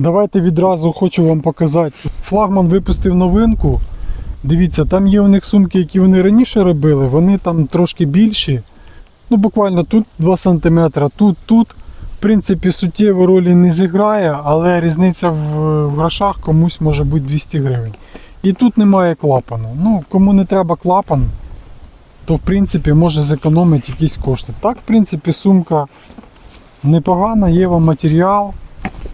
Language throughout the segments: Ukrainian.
Давайте відразу хочу вам показати. Флагман випустив новинку. Дивіться, там є у них сумки, які вони раніше робили, вони там трошки більші. Ну, буквально тут 2 см, тут, тут. В принципі, суттєво ролі не зіграє, але різниця в, грошах комусь може бути 200 гривень. І тут немає клапану. Ну, кому не треба клапан, то в принципі може зекономити якісь кошти. Так, в принципі, сумка непогана, є вам матеріал.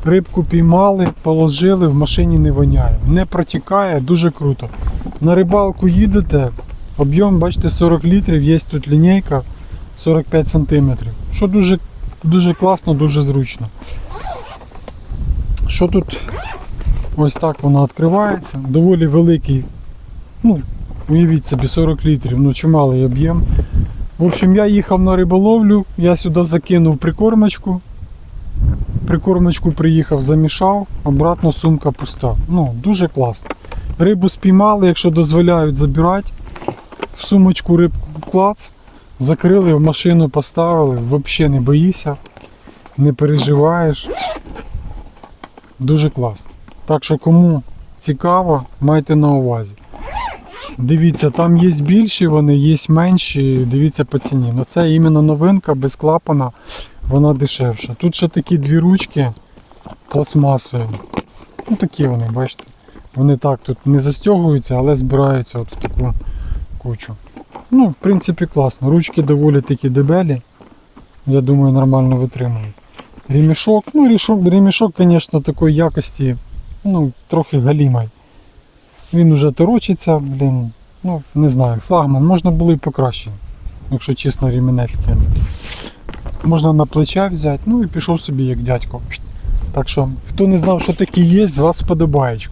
Рибку піймали, положили, в машині не воняє. Не протікає, дуже круто. На рибалку їдете, об'єм, бачите, 40 літрів, є тут лінійка 45 см. Що дуже, дуже класно, дуже зручно. Що тут? Ось так вона відкривається. Доволі великий, ну, уявіть собі, 40 літрів, ну чималий об'єм. В общем, я їхав на риболовлю, я сюди закинув прикормочку. Прикормочку приїхав, замішав, обратно сумка пуста. Ну, дуже класно. Рибу спіймали, якщо дозволяють забирати. В сумочку рибку клац, закрили, в машину поставили, взагалі не боїшся, не переживаєш. Дуже класно. Так що кому цікаво, майте на увазі. Дивіться, там є більші, вони є менші, дивіться по ціні. Ну це іменно новинка без клапана, вона дешевша. Тут ще такі дві ручки пластмасові. Ну такі вони, бачите. Вони так тут не застягуються, але збираються от в таку кучу. Ну, в принципі, класно. Ручки доволі такі дебелі. Я думаю, нормально витримують. Ремішок, ну ремішок, звісно, такої якості, ну, трохи галімий. Він уже торочиться, блін. Ну, не знаю, флагман можна було і покраще, якщо чесно, ріменець кинути. Можна на плеча взяти, ну і пішов собі як дядько. Так що, хто не знав, що таке є, з вас вподобаєчка.